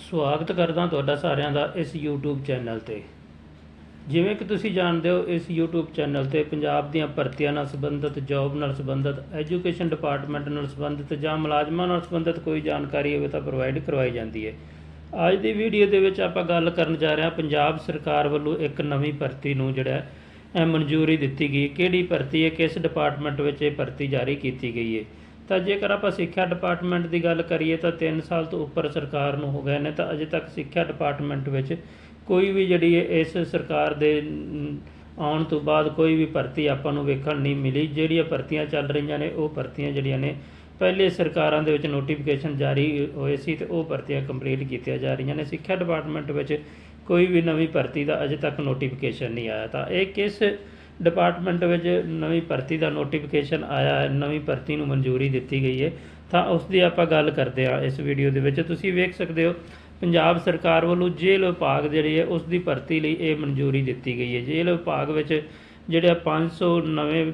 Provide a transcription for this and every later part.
ਸਵਾਗਤ ਕਰਦਾ ਤੁਹਾਡਾ ਸਾਰਿਆਂ ਦਾ ਇਸ YouTube ਚੈਨਲ ਤੇ। ਜਿਵੇਂ ਕਿ ਤੁਸੀਂ ਜਾਣਦੇ ਹੋ ਇਸ YouTube ਚੈਨਲ ਤੇ ਪੰਜਾਬ ਦੀਆਂ ਭਰਤੀਆਂ ਨਾਲ ਸੰਬੰਧਿਤ ਜੌਬ ਨਾਲ ਸੰਬੰਧਿਤ ਐਜੂਕੇਸ਼ਨ ਡਿਪਾਰਟਮੈਂਟ ਨਾਲ ਸੰਬੰਧਿਤ ਜਾਂ ਮੁਲਾਜ਼ਮਾਂ ਨਾਲ ਸੰਬੰਧਿਤ ਕੋਈ ਜਾਣਕਾਰੀ ਹੋਵੇ ਤਾਂ ਪ੍ਰੋਵਾਈਡ ਕਰਵਾਈ ਜਾਂਦੀ ਹੈ। ਅੱਜ ਦੀ ਵੀਡੀਓ ਦੇ ਵਿੱਚ ਆਪਾਂ ਗੱਲ ਕਰਨ ਜਾ ਰਹੇ ਹਾਂ ਪੰਜਾਬ ਸਰਕਾਰ ਵੱਲੋਂ ਇੱਕ ਨਵੀਂ ਭਰਤੀ ਨੂੰ ਜਿਹੜਾ ਹੈ, ਇਹ ਮਨਜ਼ੂਰੀ ਦਿੱਤੀ ਗਈ। ਕਿਹੜੀ ਭਰਤੀ ਹੈ ਕਿਸ ਡਿਪਾਰਟਮੈਂਟ ਵਿੱਚ ਇਹ ਭਰਤੀ ਜਾਰੀ ਕੀਤੀ ਗਈ ਹੈ? ਤਾਂ ਜੇਕਰ ਆਪਾਂ ਸਿੱਖਿਆ ਡਿਪਾਰਟਮੈਂਟ ਦੀ ਗੱਲ ਕਰੀਏ ਤਾਂ 3 ਸਾਲ ਤੋਂ ਉੱਪਰ ਸਰਕਾਰ ਨੂੰ ਹੋ ਗਏ ਨੇ, ਤਾਂ ਅਜੇ ਤੱਕ ਸਿੱਖਿਆ ਡਿਪਾਰਟਮੈਂਟ ਵਿੱਚ ਕੋਈ ਵੀ ਜਿਹੜੀ ਇਸ ਸਰਕਾਰ ਦੇ ਆਉਣ ਤੋਂ ਬਾਅਦ ਕੋਈ ਵੀ ਭਰਤੀ ਆਪਾਂ ਨੂੰ ਵੇਖਣ ਨਹੀਂ ਮਿਲੀ। ਜਿਹੜੀਆਂ ਭਰਤੀਆਂ ਚੱਲ ਰਹੀਆਂ ਨੇ, ਉਹ ਭਰਤੀਆਂ ਜਿਹੜੀਆਂ ਨੇ, ਪਹਿਲੇ ਸਰਕਾਰਾਂ ਦੇ ਵਿੱਚ ਨੋਟੀਫਿਕੇਸ਼ਨ ਜਾਰੀ ਹੋਏ ਸੀ ਤੇ ਉਹ ਭਰਤੀਆਂ ਕੰਪਲੀਟ ਕੀਤੀਆਂ ਜਾ ਰਹੀਆਂ ਨੇ। ਸਿੱਖਿਆ ਡਿਪਾਰਟਮੈਂਟ ਵਿੱਚ ਕੋਈ ਵੀ ਨਵੀਂ ਭਰਤੀ ਦਾ ਅਜੇ ਤੱਕ ਨੋਟੀਫਿਕੇਸ਼ਨ ਨਹੀਂ ਆਇਆ। ਤਾਂ ਇਹ ਕਿਸ ਡਿਪਾਰਟਮੈਂਟ ਵਿੱਚ ਨਵੀਂ ਭਰਤੀ ਦਾ ਨੋਟੀਫਿਕੇਸ਼ਨ ਆਇਆ ਹੈ, ਨਵੀਂ ਭਰਤੀ ਨੂੰ ਮਨਜ਼ੂਰੀ ਦਿੱਤੀ ਗਈ ਹੈ। ਤਾਂ ਉਸ ਦੀ ਆਪਾਂ ਗੱਲ ਕਰਦੇ ਹਾਂ ਇਸ ਵੀਡੀਓ ਦੇ ਵਿੱਚ। ਤੁਸੀਂ ਵੇਖ ਸਕਦੇ ਹੋ, ਪੰਜਾਬ ਸਰਕਾਰ ਵੱਲੋਂ ਜੇਲ੍ਹ ਵਿਭਾਗ ਜਿਹੜੀ ਹੈ ਉਸ ਦੀ ਭਰਤੀ ਲਈ ਇਹ ਮਨਜ਼ੂਰੀ ਦਿੱਤੀ ਗਈ ਹੈ। ਜੇਲ੍ਹ ਵਿਭਾਗ ਵਿੱਚ ਜਿਹੜੇ 500 ਨਵੇਂ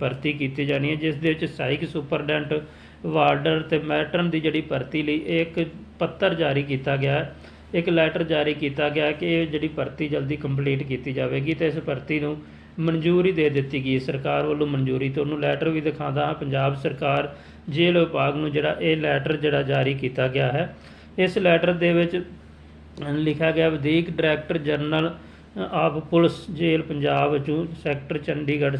ਭਰਤੀ ਕੀਤੀ ਜਾਣੀ ਹੈ ਜਿਸ ਦੇ ਵਿੱਚ ਸਹਾਇਕ ਸੁਪਰਡੈਂਟ, ਵਾਰਡਰ ਤੇ ਮੈਟਰਨ ਦੀ ਜਿਹੜੀ ਭਰਤੀ ਲਈ ਇੱਕ ਪੱਤਰ ਜਾਰੀ ਕੀਤਾ ਗਿਆ ਹੈ। ਇੱਕ ਲੈਟਰ ਜਾਰੀ ਕੀਤਾ ਗਿਆ ਕਿ ਇਹ ਜਿਹੜੀ ਭਰਤੀ ਜਲਦੀ ਕੰਪਲੀਟ ਕੀਤੀ ਜਾਵੇਗੀ ਤੇ ਇਸ ਭਰਤੀ ਨੂੰ ਮਨਜ਼ੂਰੀ ਦੇ ਦਿੱਤੀ ਗਈ ਸਰਕਾਰ ਵੱਲੋਂ ਮਨਜ਼ੂਰੀ ਤੁਹਾਨੂੰ ਲੈਟਰ ਵੀ ਦਿਖਾਉਂਦਾ ਹਾਂ। ਪੰਜਾਬ ਸਰਕਾਰ ਜੇਲ੍ਹ ਵਿਭਾਗ ਨੂੰ ਜਿਹੜਾ ਇਹ ਲੈਟਰ ਜਿਹੜਾ ਜਾਰੀ ਕੀਤਾ ਗਿਆ ਹੈ, ਇਸ ਲੈਟਰ ਦੇ ਵਿੱਚ ਲਿਖਿਆ ਗਿਆ ਵਧੀਕ ਡਾਇਰੈਕਟਰ ਜਨਰਲ ਆਫ ਪੁਲਿਸ ਜੇਲ੍ਹ ਪੰਜਾਬ ਵਿੱਚੋਂ ਸੈਕਟਰ ਚੰਡੀਗੜ੍ਹ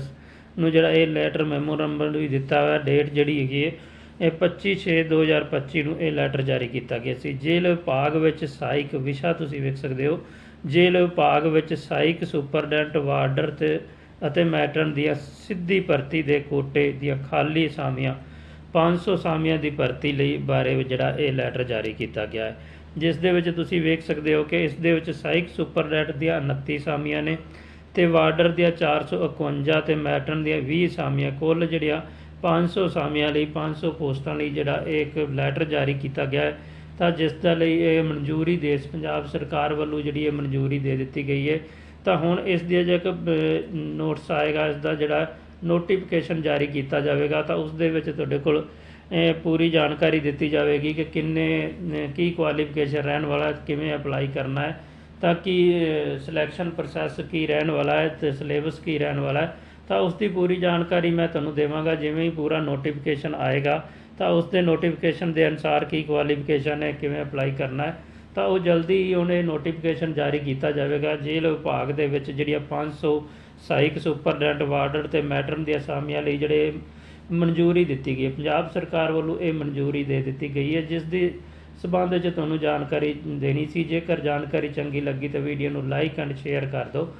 ਨੂੰ ਜਿਹੜਾ ਇਹ ਲੈਟਰ ਮੈਮੋਰੰਡਮ ਵੀ ਦਿੱਤਾ ਹੋਇਆ ਡੇਟ ਜਿਹੜੀ ਹੈਗੀ ਹੈ, ਇਹ 25/6/2025 ਨੂੰ ਇਹ ਲੈਟਰ ਜਾਰੀ ਕੀਤਾ ਗਿਆ ਸੀ। ਜੇਲ੍ਹ ਵਿਭਾਗ ਵਿੱਚ ਸਹਾਇਕ ਵਿਸ਼ਾ ਤੁਸੀਂ ਵੇਖ ਸਕਦੇ ਹੋ। ਜੇਲ੍ਹ ਵਿਭਾਗ ਵਿੱਚ ਸਹਾਇਕ ਸੁਪਰਡੈਂਟ, ਵਾਰਡਰ ਤੇ ਅਤੇ ਮੈਟਰਨ ਦੀਆਂ ਸਿੱਧੀ ਭਰਤੀ ਦੇ ਕੋਟੇ ਦੀਆਂ ਖਾਲੀ ਅਸਾਮੀਆਂ 500 ਅਸਾਮੀਆਂ ਦੀ ਭਰਤੀ ਲਈ ਬਾਰੇ ਵਿੱਚ ਜਿਹੜਾ ਇਹ ਲੈਟਰ ਜਾਰੀ ਕੀਤਾ ਗਿਆ ਹੈ। ਜਿਸ ਦੇ ਵਿੱਚ ਤੁਸੀਂ ਵੇਖ ਸਕਦੇ ਹੋ ਕਿ ਇਸ ਦੇ ਵਿੱਚ ਸਹਾਇਕ ਸੁਪਰਡੈਂਟ ਦੀਆਂ 29 ਅਸਾਮੀਆਂ ਨੇ ਤੇ ਵਾਰਡਰ ਦੀਆਂ 451 ਤੇ ਮੈਟਰਨ ਦੀਆਂ 20 ਅਸਾਮੀਆਂ ਕੁੱਲ ਜਿਹੜੀਆਂ 500 ਅਸਾਮੀਆਂ ਲਈ 500 ਪੋਸਟਾਂ ਲਈ ਜਿਹੜਾ ਇਹ ਇੱਕ ਲੈਟਰ ਜਾਰੀ ਕੀਤਾ ਗਿਆ ਹੈ। ਤਾਂ ਜਿਸ ਦਾ ਲਈ ਇਹ ਮਨਜ਼ੂਰੀ ਦੇਸ਼ ਪੰਜਾਬ ਸਰਕਾਰ ਵੱਲੋਂ ਜਿਹੜੀ ਇਹ ਮਨਜ਼ੂਰੀ ਦੇ ਦਿੱਤੀ ਗਈ ਹੈ, ਤਾਂ ਹੁਣ ਇਸ ਦੀ ਜੇ ਇੱਕ ਨੋਟਿਸ ਆਏਗਾ, ਇਸ ਦਾ ਜਿਹੜਾ ਨੋਟੀਫਿਕੇਸ਼ਨ ਜਾਰੀ ਕੀਤਾ ਜਾਵੇਗਾ, ਤਾਂ ਉਸ ਦੇ ਵਿੱਚ ਤੁਹਾਡੇ ਕੋਲ ਇਹ ਪੂਰੀ ਜਾਣਕਾਰੀ ਦਿੱਤੀ ਜਾਵੇਗੀ ਕਿ ਕਿੰਨੇ ਕੀ ਕੁਆਲੀਫਿਕੇਸ਼ਨ ਰਹਿਣ ਵਾਲਾ, ਕਿਵੇਂ ਅਪਲਾਈ ਕਰਨਾ ਹੈ, ਤਾਂ ਕਿ ਸਿਲੈਕਸ਼ਨ ਪ੍ਰੋਸੈਸ ਕੀ ਰਹਿਣ ਵਾਲਾ ਹੈ ਤੇ ਸਿਲੇਬਸ ਕੀ ਰਹਿਣ ਵਾਲਾ ਹੈ, ਤਾਂ ਉਸ ਦੀ ਪੂਰੀ ਜਾਣਕਾਰੀ ਮੈਂ ਤੁਹਾਨੂੰ ਦੇਵਾਂਗਾ, ਜਿਵੇਂ ਹੀ ਪੂਰਾ ਨੋਟੀਫਿਕੇਸ਼ਨ ਆਏਗਾ ਤਾਂ ਉਸ ਦੇ ਨੋਟੀਫਿਕੇਸ਼ਨ ਦੇ ਅਨੁਸਾਰ ਕੀ ਕੁਆਲੀਫਿਕੇਸ਼ਨ ਹੈ, ਕਿਵੇਂ ਅਪਲਾਈ ਕਰਨਾ ਹੈ, ਤਾਂ ਉਹ ਜਲਦੀ ਹੀ ਉਹਨੇ ਨੋਟੀਫਿਕੇਸ਼ਨ ਜਾਰੀ ਕੀਤਾ ਜਾਵੇਗਾ। ਜੇਲ੍ਹ ਵਿਭਾਗ ਦੇ ਵਿੱਚ ਜਿਹੜੀਆਂ 500 ਸਹਾਇਕ ਸੁਪਰਡੈਂਟ ਵਾਰਡਰ ਤੇ ਮੈਟਰਨ ਦੀਆਂ ਅਸਾਮੀਆਂ ਲਈ ਜਿਹੜੇ ਮਨਜ਼ੂਰੀ ਦਿੱਤੀ ਗਈ ਪੰਜਾਬ ਸਰਕਾਰ ਵੱਲੋਂ ਇਹ ਮਨਜ਼ੂਰੀ ਦੇ ਦਿੱਤੀ ਗਈ ਹੈ, ਜਿਸ ਦੀ ਸਬੰਧ ਵਿੱਚ ਤੁਹਾਨੂੰ ਜਾਣਕਾਰੀ ਦੇਣੀ ਸੀ। ਜੇਕਰ ਜਾਣਕਾਰੀ ਚੰਗੀ ਲੱਗੀ ਤਾਂ ਵੀਡੀਓ ਨੂੰ ਲਾਈਕ ਐਂਡ ਸ਼ੇਅਰ ਕਰ ਦਿਓ।